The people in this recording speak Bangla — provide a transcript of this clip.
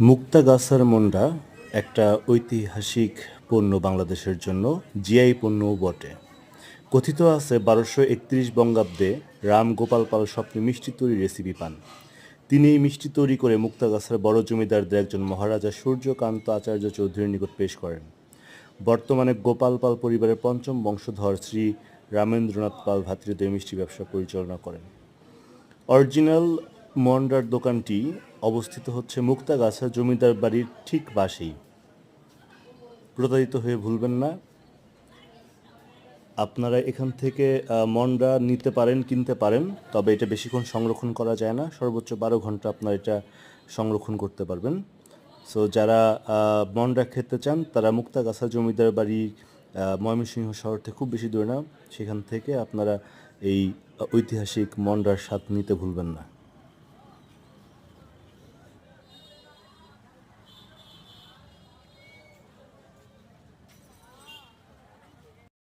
মুক্তাগাছার মন্ডা একটা ঐতিহাসিক পণ্য বাংলাদেশের জন্য, জিআই পণ্যও বটে। কথিত আছে বারোশো একত্রিশ বঙ্গাব্দে রাম গোপাল পাল স্বপ্নে মিষ্টি তৈরি রেসিপি পান। তিনি এই মিষ্টি তৈরি করে মুক্তাগাছার বড় জমিদারদের একজন মহারাজা সূর্যকান্ত আচার্য চৌধুরীর নিকট পেশ করেন। বর্তমানে গোপাল পাল পরিবারের পঞ্চম বংশধর শ্রী রামেন্দ্রনাথ পাল ভাতৃদ্বয় মিষ্টি ব্যবসা পরিচালনা করেন। অরিজিনাল মন্ডার দোকানটি অবস্থিত হচ্ছে মুক্তাগাছা জমিদার বাড়ির ঠিক পাশেই। প্রতারিত হয়ে ভুলবেন না। আপনারা এখান থেকে মন্ডা নিতে পারেন, কিনতে পারেন, তবে এটা বেশিক্ষণ সংরক্ষণ করা যায় না। সর্বোচ্চ বারো ঘণ্টা আপনারা এটা সংরক্ষণ করতে পারবেন। সো যারা মন্ডা খেতে চান, তারা মুক্তাগাছা জমিদার বাড়ি ময়মনসিংহ শহর থেকে খুব বেশি দূরে না। সেখান থেকে আপনারা এই ঐতিহাসিক মন্ডার স্বাদ নিতে ভুলবেন না।